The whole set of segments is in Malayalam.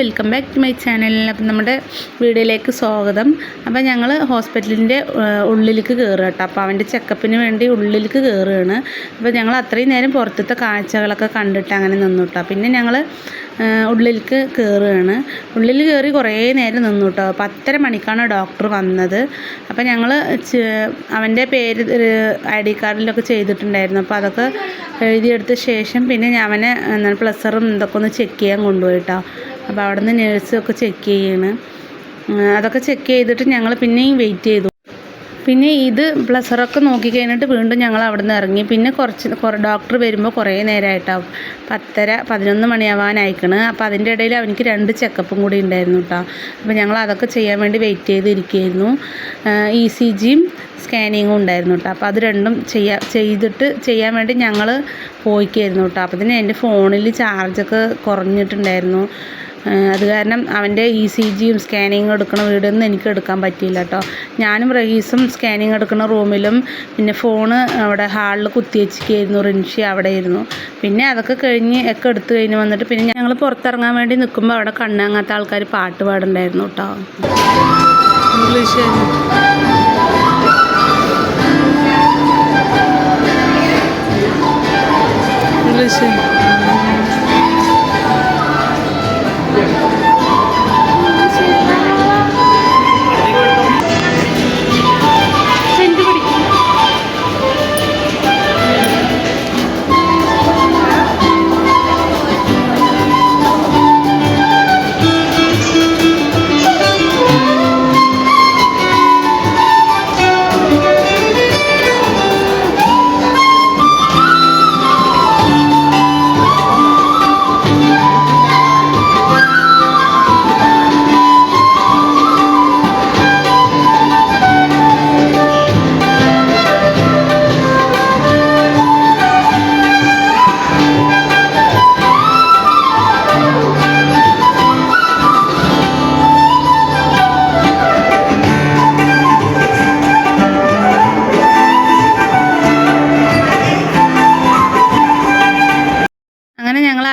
Welcome back to my channel appam നമ്മുടെ വീഡിയോയിലേക്ക് സ്വാഗതം. അപ്പം ഞങ്ങൾ ഹോസ്പിറ്റലിന്റെ ഉള്ളിലേക്ക് കയറുക കേട്ടോ. അപ്പോൾ അവന്റെ ചെക്കപ്പിന് വേണ്ടി ഉള്ളിലേക്ക് കയറുകയാണ് അപ്പോൾ ഞങ്ങൾ അത്രയും നേരം പുറത്തത്തെ കാഴ്ചകളൊക്കെ കണ്ടിട്ട് അങ്ങനെ നിന്നു കേട്ടോ. പിന്നെ ഞങ്ങൾ ഉള്ളിലേക്ക് കയറുകയാണ് ഉള്ളിൽ കയറി കുറേ നേരം നിന്നു കേട്ടോ. പത്തര മണിക്കാണ് ഡോക്ടർ വന്നത്. അപ്പോൾ ഞങ്ങൾ അവന്റെ പേര് ഐ ഡി കാർഡിലൊക്കെ ചെയ്തിട്ടുണ്ടായിരുന്നു. അപ്പോൾ അതൊക്കെ എഴുതിയെടുത്ത ശേഷം പിന്നെ ഞാൻ അവനെ എന്താണ് പ്ലസറും ഇതൊക്കെ ഒന്ന് ചെക്ക് ചെയ്യാൻ കൊണ്ടുപോയിട്ടോ അപ്പോൾ അവിടെ നിന്ന് നേഴ്സൊക്കെ ചെക്ക് ചെയ്യാണ്. അതൊക്കെ ചെക്ക് ചെയ്തിട്ട് ഞങ്ങൾ പിന്നെയും വെയിറ്റ് ചെയ്തു. പിന്നെ ഇത് പ്ലസറൊക്കെ നോക്കി കഴിഞ്ഞിട്ട് വീണ്ടും ഞങ്ങൾ അവിടെ നിന്ന് ഇറങ്ങി. പിന്നെ കുറച്ച് കുറേ ഡോക്ടർ വരുമ്പോൾ കുറേ നേരമായിട്ടാവും പത്തര പതിനൊന്ന് മണിയാവാനായിക്കണ്. അപ്പോൾ അതിന്റെ ഇടയിൽ അവനിക്ക് രണ്ട് ചെക്കപ്പും കൂടി ഉണ്ടായിരുന്നു കേട്ടോ. അപ്പോൾ ഞങ്ങൾ അതൊക്കെ ചെയ്യാൻ വേണ്ടി വെയിറ്റ് ചെയ്തിരിക്കുകയായിരുന്നു. ഇ സി ജിയും സ്കാനിങ്ങും ഉണ്ടായിരുന്നു കേട്ടോ. അപ്പോൾ അത് രണ്ടും ചെയ്യാ ചെയ്തിട്ട് ചെയ്യാൻ വേണ്ടി ഞങ്ങൾ പോയിക്കായിരുന്നു കേട്ടോ. അപ്പോൾ തന്നെ എന്റെ ഫോണിൽ ചാർജൊക്കെ കുറഞ്ഞിട്ടുണ്ടായിരുന്നു. അത് കാരണം അവന്റെ ഇ സി ജിയും സ്കാനിങ് എടുക്കുന്ന വീടൊന്നും എനിക്ക് എടുക്കാൻ പറ്റിയില്ല കേട്ടോ. ഞാനും റഹീസും സ്കാനിങ് എടുക്കുന്ന റൂമിലും പിന്നെ ഫോണ് അവിടെ ഹാളിൽ കുത്തി വെച്ചിരിക്കുകയായിരുന്നു റിൻഷി അവിടെ ആയിരുന്നു പിന്നെ അതൊക്കെ കഴിഞ്ഞ് ഒക്കെ എടുത്തു കഴിഞ്ഞ് വന്നിട്ട് പിന്നെ ഞങ്ങൾ പുറത്തിറങ്ങാൻ വേണ്ടി നിൽക്കുമ്പോൾ അവിടെ കണ്ണാങ്ങാത്ത ആൾക്കാർ പാട്ട് പാടുണ്ടായിരുന്നു കേട്ടോ. ഇംഗ്ലീഷ്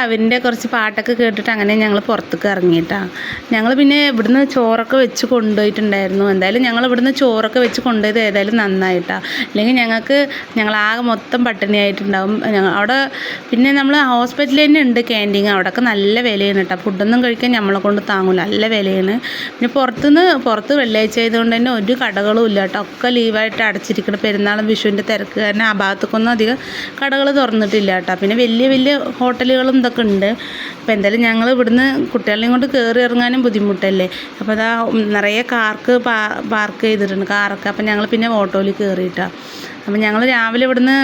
അവന്റെ കുറച്ച് പാട്ടൊക്കെ കേട്ടിട്ട് അങ്ങനെ ഞങ്ങൾ പുറത്തേക്ക് ഇറങ്ങിയിട്ടാണ് ഞങ്ങൾ പിന്നെ ഇവിടുന്ന് ചോറൊക്കെ വെച്ച് കൊണ്ടുപോയിട്ടുണ്ടായിരുന്നു. എന്തായാലും ഞങ്ങൾ ഇവിടുന്ന് ചോറൊക്കെ വെച്ച് കൊണ്ടുപോയത് ഏതായാലും നന്നായിട്ടാണ് അല്ലെങ്കിൽ ഞങ്ങൾക്ക് ഞങ്ങൾ ആകെ മൊത്തം പട്ടിണിയായിട്ടുണ്ടാവും. ഞങ്ങൾ അവിടെ പിന്നെ നമ്മൾ ഹോസ്പിറ്റലിൽ തന്നെ ഉണ്ട് ക്യാന്റീൻ. അവിടെയൊക്കെ നല്ല വിലയാണ് കേട്ടോ. ഫുഡൊന്നും കഴിക്കാൻ നമ്മളെ കൊണ്ട് താങ്ങൂല. നല്ല വിലയാണ്. പിന്നെ പുറത്തുനിന്ന് പുറത്ത് വെള്ളിയാഴ്ച ആയതുകൊണ്ട് തന്നെ ഒരു കടകളും ഇല്ല കേട്ടോ. ഒക്കെ ലീവായിട്ട് അടച്ചിരിക്കണം. പെരുന്നാളും വിഷുവിന്റെ തിരക്ക് കാരണം ആ ഭാഗത്തേക്കൊന്നും അധികം കടകൾ തുറന്നിട്ടില്ല കേട്ടോ. പിന്നെ വലിയ വലിയ ഹോട്ടലുകളും ഇതൊക്കെ ഉണ്ട്. അപ്പോൾ എന്തായാലും ഞങ്ങൾ ഇവിടുന്ന് കുട്ടികളെയും കൊണ്ട് കയറി ഇറങ്ങാനും ബുദ്ധിമുട്ടല്ലേ? അപ്പോൾ അതാ നിറയെ കാർക്ക് പാർക്ക് ചെയ്തിട്ടുണ്ട് കാറൊക്കെ. അപ്പോൾ ഞങ്ങൾ പിന്നെ ഓട്ടോയിൽ കയറിയിട്ടാണ് അപ്പം ഞങ്ങൾ രാവിലെ ഇവിടുന്ന്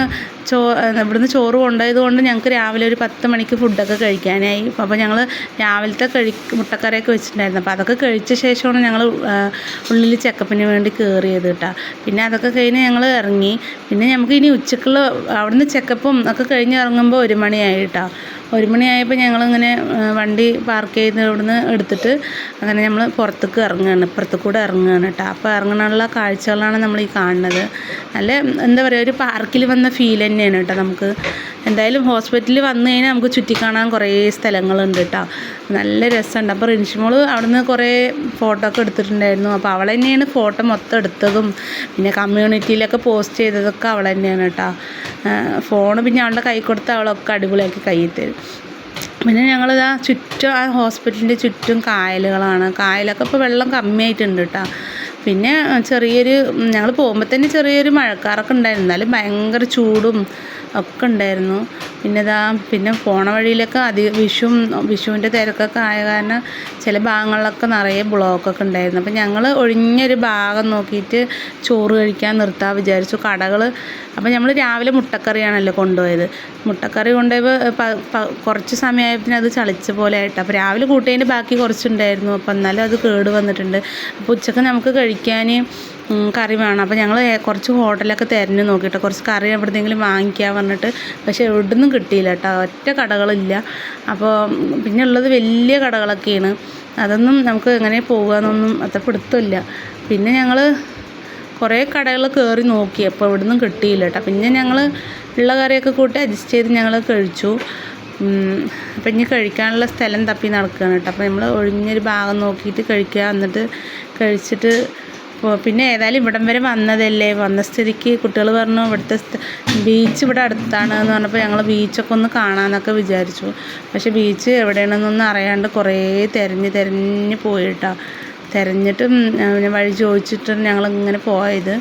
ചോ ഇവിടുന്ന് ചോറ് കൊണ്ടുപോയത് കൊണ്ട് ഞങ്ങൾക്ക് രാവിലെ ഒരു പത്ത് മണിക്ക് ഫുഡൊക്കെ കഴിക്കാനായി. അപ്പോൾ ഞങ്ങൾ രാവിലത്തെ കഴി മുട്ടക്കറിയൊക്കെ വെച്ചിട്ടുണ്ടായിരുന്നു. അപ്പോൾ അതൊക്കെ കഴിച്ച ശേഷമാണ് ഞങ്ങൾ ഉള്ളിൽ ചെക്കപ്പിന് വേണ്ടി കയറിയത് കേട്ടോ. പിന്നെ അതൊക്കെ കഴിഞ്ഞ് ഞങ്ങൾ ഇറങ്ങി. പിന്നെ നമുക്ക് ഇനി ഉച്ചക്കുള്ള അവിടുന്ന് ചെക്കപ്പും ഒക്കെ കഴിഞ്ഞ് ഇറങ്ങുമ്പോൾ ഒരു മണിയായി കേട്ടോ. ഒരു മണിയായപ്പോൾ ഞങ്ങളിങ്ങനെ വണ്ടി പാർക്ക് ചെയ്ത് ഇവിടുന്ന് എടുത്തിട്ട് അങ്ങനെ നമ്മൾ പുറത്തേക്ക് ഇറങ്ങുകയാണ് ഇപ്പുറത്ത് കൂടെ ഇറങ്ങുകയാണ് കേട്ടോ അപ്പോൾ ഇറങ്ങണമുള്ള കാഴ്ചകളാണ് നമ്മൾ ഈ കാണുന്നത്. നല്ല എന്താ പറയുക ഒരു പാർക്കിൽ വന്ന ഫീൽ തന്നെയാണ് കേട്ടോ നമുക്ക്. എന്തായാലും ഹോസ്പിറ്റലിൽ വന്നു കഴിഞ്ഞാൽ നമുക്ക് ചുറ്റിക്കാണാൻ കുറേ സ്ഥലങ്ങളുണ്ട് കേട്ടോ നല്ല രസമുണ്ട് അപ്പോൾ റിൻഷിമോൾ അവിടുന്ന് കുറേ ഫോട്ടോ ഒക്കെ എടുത്തിട്ടുണ്ടായിരുന്നു. അപ്പോൾ അവൾ തന്നെയാണ് ഫോട്ടോ മൊത്തം എടുത്തതും. പിന്നെ കമ്മ്യൂണിറ്റിയിലൊക്കെ പോസ്റ്റ് ചെയ്തതൊക്കെ അവൾ തന്നെയാണ് കേട്ടോ ഫോണ് പിന്നെ അവളുടെ കൈ കൊടുത്ത് അവളൊക്കെ അടിപൊളിയാക്കി കയ്യിൽ തരും പിന്നെ ഞങ്ങളിതാ ചുറ്റും ആ ഹോസ്പിറ്റലിന്റെ ചുറ്റും കായലുകളാണ്. കായലൊക്കെ ഇപ്പോൾ വെള്ളം കമ്മിയായിട്ടുണ്ട് കേട്ടോ പിന്നെ ചെറിയൊരു ഞങ്ങൾ പോകുമ്പോൾ തന്നെ ചെറിയൊരു മഴക്കാറൊക്കെ ഉണ്ടായിരുന്നു. എന്നാലും ഭയങ്കര ചൂടും ഒക്കെ ഉണ്ടായിരുന്നു. പിന്നെ ഇതാ പിന്നെ പോണ വഴിയിലൊക്കെ അധികം വിഷുവും വിഷുവിന്റെ തിരക്കൊക്കെ ആയ കാരണം ചില ഭാഗങ്ങളിലൊക്കെ നിറയെ ബ്ലോക്കൊക്കെ ഉണ്ടായിരുന്നു. അപ്പം ഞങ്ങൾ ഒഴിഞ്ഞൊരു ഭാഗം നോക്കിയിട്ട് ചോറ് കഴിക്കാൻ നിർത്താൻ വിചാരിച്ചു. കടകൾ അപ്പം നമ്മൾ രാവിലെ മുട്ടക്കറിയാണല്ലോ കൊണ്ടുപോയത്. മുട്ടക്കറി കൊണ്ടുപോയപ്പോൾ കുറച്ച് സമയമായപ്പോൾ അത് ചളിച്ച പോലെ ആയിട്ട്. അപ്പോൾ രാവിലെ കൂട്ടേന്റെ ബാക്കി കുറച്ചുണ്ടായിരുന്നു. അപ്പം എന്നാലും അത് കേട് വന്നിട്ടുണ്ട്. അപ്പോൾ ഉച്ചയ്ക്ക് നമുക്ക് കഴിക്കാൻ കറി വേണം. അപ്പോൾ ഞങ്ങൾ കുറച്ച് ഹോട്ടലൊക്കെ തിരഞ്ഞ് നോക്കിയിട്ട് കുറച്ച് കറി എവിടെന്നെങ്കിലും വാങ്ങിക്കാൻ പറഞ്ഞിട്ട്. പക്ഷേ എവിടുന്നും കിട്ടിയില്ല കേട്ടോ ഒറ്റ കടകളില്ല. അപ്പോൾ പിന്നെ ഉള്ളത് വലിയ കടകളൊക്കെയാണ്. അതൊന്നും നമുക്ക് എങ്ങനെ പോകാമെന്നൊന്നും അത്ര പിടുത്തമില്ല. പിന്നെ ഞങ്ങൾ കുറേ കടകൾ കയറി നോക്കി. അപ്പോൾ ഇവിടുന്നും കിട്ടിയില്ല കേട്ടോ പിന്നെ ഞങ്ങൾ ഉള്ള കറിയൊക്കെ കൂട്ടി അഡ്ജസ്റ്റ് ചെയ്ത് ഞങ്ങൾ കഴിച്ചു. അപ്പം ഇനി കഴിക്കാനുള്ള സ്ഥലം തപ്പി നടക്കുകയാണ് കേട്ടോ അപ്പോൾ നമ്മൾ ഒഴിഞ്ഞൊരു ഭാഗം നോക്കിയിട്ട് കഴിക്കുക എന്നിട്ട് കഴിച്ചിട്ട് പിന്നെ ഏതായാലും ഇവിടം വരെ വന്നതല്ലേ. വന്ന സ്ഥിതിക്ക് കുട്ടികൾ പറഞ്ഞു ഇവിടുത്തെ ബീച്ച് ഇവിടെ അടുത്താണ് എന്ന് പറഞ്ഞപ്പോൾ ഞങ്ങൾ ബീച്ചൊക്കെ ഒന്ന് കാണാമെന്നൊക്കെ വിചാരിച്ചു. പക്ഷെ ബീച്ച് എവിടെയാണെന്നൊന്നും അറിയാണ്ട് കുറേ തിരഞ്ഞ് തിരഞ്ഞ് പോയിട്ടാണ് തിരഞ്ഞിട്ടും വഴി ചോദിച്ചിട്ടാണ് ഞങ്ങളിങ്ങനെ പോയത്.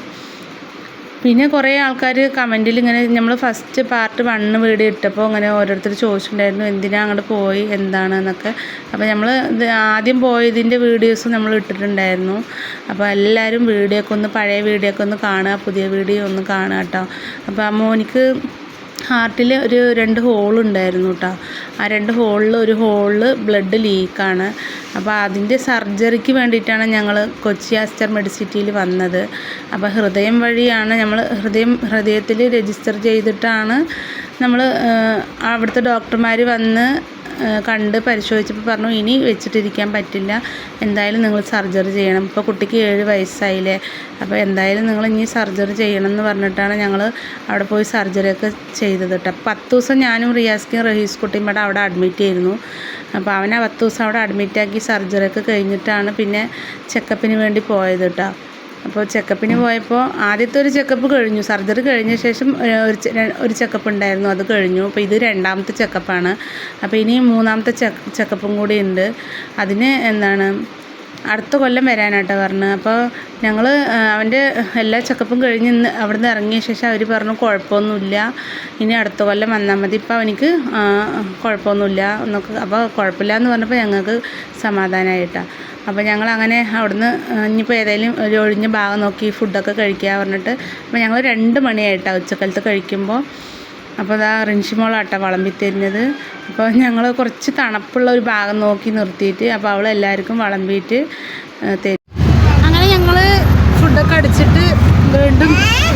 പിന്നെ കുറേ ആൾക്കാർ കമന്റിൽ ഇങ്ങനെ നമ്മൾ ഫസ്റ്റ് പാർട്ട് വണ്ണ് വീഡിയോ ഇട്ടപ്പോൾ ഇങ്ങനെ ഓരോരുത്തർ ചോദിച്ചിട്ടുണ്ടായിരുന്നു എന്തിനാ അങ്ങോട്ട് പോയി? എന്താണ്? എന്നൊക്കെ. അപ്പോൾ നമ്മൾ ഇത് ആദ്യം പോയതിന്റെ വീഡിയോസ് നമ്മൾ ഇട്ടിട്ടുണ്ടായിരുന്നു. അപ്പോൾ എല്ലാവരും വീഡിയോ ഒക്കെ ഒന്ന് പഴയ വീഡിയോ ഒക്കെ ഒന്ന് കാണുക പുതിയ വീഡിയോ ഒന്ന് കാണുക കേട്ടോ അപ്പോൾ മോനിക്ക് ഹാർട്ടിൽ ഒരു രണ്ട് ഹോൾ ഉണ്ടായിരുന്നു കേട്ടോ ആ രണ്ട് ഹോളിൽ ഒരു ഹോളിൽ ബ്ലഡ് ലീക്കാണ്. അപ്പോൾ അതിന്റെ സർജറിക്ക് വേണ്ടിയിട്ടാണ് ഞങ്ങൾ കൊച്ചി ആസ്റ്റർ മെഡിസിറ്റിയിൽ വന്നത്. അപ്പോൾ ഹൃദയം വഴിയാണ് നമ്മൾ ഹൃദയം ഹൃദയത്തിൽ രജിസ്റ്റർ ചെയ്തിട്ടാണ് നമ്മൾ അവിടുത്തെ ഡോക്ടർമാർ വന്ന് കണ്ട് പരിശോധിച്ചപ്പോൾ പറഞ്ഞു ഇനി വെച്ചിട്ടിരിക്കാൻ പറ്റില്ല. എന്തായാലും നിങ്ങൾ സർജറി ചെയ്യണം. ഇപ്പോൾ കുട്ടിക്ക് ഏഴ് വയസ്സായില്ലേ. അപ്പോൾ എന്തായാലും നിങ്ങൾ ഇനി സർജറി ചെയ്യണം എന്ന് പറഞ്ഞിട്ടാണ് ഞങ്ങൾ അവിടെ പോയി സർജറിയൊക്കെ ചെയ്തത് കേട്ടോ. പത്ത് ദിവസം ഞാനും റിയാസ്ക്കും റഹീസ് കുട്ടിയും ഇവിടെ അവിടെ അഡ്മിറ്റ് ചെയ്തിരുന്നു. അപ്പോൾ അവനെ പത്ത് ദിവസം അവിടെ അഡ്മിറ്റാക്കി സർജറിയൊക്കെ കഴിഞ്ഞിട്ടാണ് പിന്നെ ചെക്കപ്പിന് വേണ്ടി പോയത് കേട്ടോ. അപ്പോൾ ചെക്കപ്പിന് പോയപ്പോൾ ആദ്യത്തെ ഒരു ചെക്കപ്പ് കഴിഞ്ഞു. സർജറി കഴിഞ്ഞ ശേഷം ഒരു ഒരു ചെക്കപ്പ് ഉണ്ടായിരുന്നു. അത് കഴിഞ്ഞു. അപ്പോൾ ഇത് രണ്ടാമത്തെ ചെക്കപ്പാണ്. അപ്പോൾ ഇനി മൂന്നാമത്തെ ചെക്ക് ചെക്കപ്പും കൂടി ഉണ്ട്. അതിന് എന്താണ് അടുത്ത കൊല്ലം വരാനാട്ടോ പറഞ്ഞു അപ്പോൾ ഞങ്ങൾ അവന്റെ എല്ലാ ചെക്കപ്പും കഴിഞ്ഞ് ഇന്ന് അവിടുന്ന് ഇറങ്ങിയ ശേഷം അവർ പറഞ്ഞു കുഴപ്പമൊന്നുമില്ല. ഇനി അടുത്ത കൊല്ലം വന്നാൽ മതി. ഇപ്പോൾ അവനിക്ക് കുഴപ്പമൊന്നുമില്ല. എന്നൊക്കെ അപ്പോൾ കുഴപ്പമില്ല എന്ന് പറഞ്ഞപ്പോൾ ഞങ്ങൾക്ക് സമാധാനമായിട്ടാണ് അപ്പോൾ ഞങ്ങൾ അങ്ങനെ അവിടുന്ന് ഇനിയിപ്പോൾ ഏതെങ്കിലും ഒരു ഒഴിഞ്ഞ ഭാഗം നോക്കി ഫുഡൊക്കെ കഴിക്കുക പറഞ്ഞിട്ട് അപ്പോൾ ഞങ്ങൾ രണ്ട് മണിയായിട്ടാണ് ഉച്ചക്കാലത്ത് കഴിക്കുമ്പോൾ. അപ്പോൾ അതാ റിൻഷിമോളാട്ടോ വിളമ്പി തരുന്നത്. അപ്പോൾ ഞങ്ങൾ കുറച്ച് തണുപ്പുള്ള ഒരു ഭാഗം നോക്കി നിർത്തിയിട്ട് അപ്പോൾ അവൾ എല്ലാവർക്കും വിളമ്പിയിട്ട് തരും അങ്ങനെ ഞങ്ങൾ ഫുഡൊക്കെ അടിച്ചിട്ട് വീണ്ടും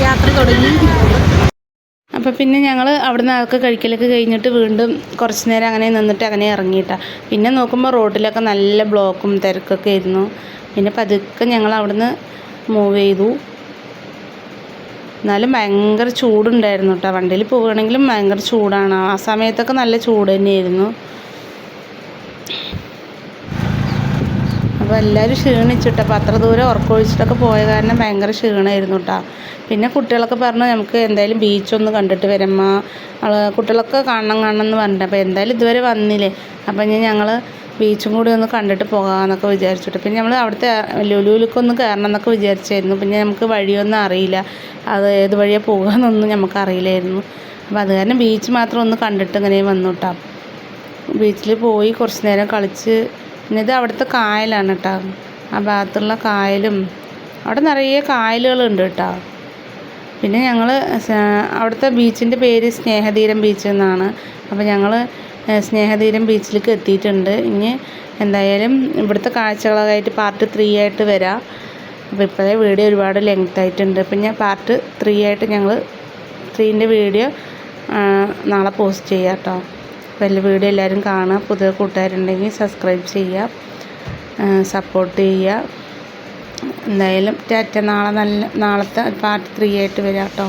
യാത്ര തുടങ്ങി. അപ്പോൾ പിന്നെ ഞങ്ങൾ അവിടുന്ന് അതൊക്കെ കഴിക്കലൊക്കെ കഴിഞ്ഞിട്ട് വീണ്ടും കുറച്ച് നേരം അങ്ങനെ നിന്നിട്ട് അങ്ങനെ ഇറങ്ങിയിട്ടാണ് പിന്നെ നോക്കുമ്പോൾ റോഡിലൊക്കെ നല്ല ബ്ലോക്കും തിരക്കൊക്കെ ആയിരുന്നു. പിന്നെ പതുക്കെ ഞങ്ങൾ അവിടുന്ന് മൂവ് ചെയ്തു. എന്നാലും ഭയങ്കര ചൂടുണ്ടായിരുന്നു കേട്ടോ വണ്ടിയിൽ പോവുകയാണെങ്കിലും ഭയങ്കര ചൂടാണ്. ആ സമയത്തൊക്കെ നല്ല ചൂട് തന്നെയായിരുന്നു. അപ്പോൾ എല്ലാവരും ക്ഷീണിച്ചിട്ട് അപ്പോൾ അത്ര ദൂരം ഉറക്കമൊഴിച്ചിട്ടൊക്കെ പോയ കാരണം ഭയങ്കര ക്ഷീണമായിരുന്നു കേട്ടോ പിന്നെ കുട്ടികളൊക്കെ പറഞ്ഞു നമുക്ക് എന്തായാലും ബീച്ചൊന്ന് കണ്ടിട്ട് വരമ്മ കുട്ടികളൊക്കെ കാണണം കാണണം എന്ന് പറഞ്ഞിട്ട്. അപ്പോൾ എന്തായാലും ഇതുവരെ വന്നില്ലേ? അപ്പം ഞങ്ങൾ ബീച്ചും കൂടി ഒന്ന് കണ്ടിട്ട് പോകാമെന്നൊക്കെ വിചാരിച്ചിട്ട്. പിന്നെ നമ്മൾ അവിടുത്തെ ലുലുവിലൊക്കെ ഒന്ന് കയറണം എന്നൊക്കെ വിചാരിച്ചായിരുന്നു. പിന്നെ നമുക്ക് വഴിയൊന്നും അറിയില്ല. അത് ഏത് വഴിയാണ് പോകുക എന്നൊന്നും നമുക്ക് അറിയില്ലായിരുന്നു അപ്പോൾ അത് കാരണം ബീച്ച് മാത്രം ഒന്ന് കണ്ടിട്ട് ഇങ്ങനെ വന്നു ബീച്ചിൽ പോയി കുറച്ച് നേരം കളിച്ച്. പിന്നെ ഇത് അവിടുത്തെ കായലാണ് കേട്ടോ ആ ഭാഗത്തുള്ള കായലും അവിടെ നിറയെ കായലുകളുണ്ട് കേട്ടോ പിന്നെ ഞങ്ങൾ അവിടുത്തെ ബീച്ചിന്റെ പേര് സ്നേഹതീരം ബീച്ച് എന്നാണ്. അപ്പോൾ ഞങ്ങൾ സ്നേഹതീരം ബീച്ചിലേക്ക് എത്തിയിട്ടുണ്ട്. ഇനി എന്തായാലും ഇവിടുത്തെ കാഴ്ചകളായിട്ട് പാർട്ട് ത്രീ ആയിട്ട് വരാം. അപ്പോൾ ഇപ്പോഴേ വീഡിയോ ഒരുപാട് ലെങ്ത് ആയിട്ടുണ്ട്. അപ്പം ഞാൻ പാർട്ട് ത്രീ ആയിട്ട് ഞങ്ങൾ ത്രീന്റെ വീഡിയോ നാളെ പോസ്റ്റ് ചെയ്യാം കേട്ടോ അപ്പോൾ എല്ലാ വീഡിയോ എല്ലാവരും കാണുക പുതിയ കൂട്ടുകാരുണ്ടെങ്കിൽ സബ്സ്ക്രൈബ് ചെയ്യുക സപ്പോർട്ട് ചെയ്യുക എന്തായാലും ടാറ്റ നാളെ നല്ല നാളത്തെ പാർട്ട് ത്രീ ആയിട്ട് വരാം കേട്ടോ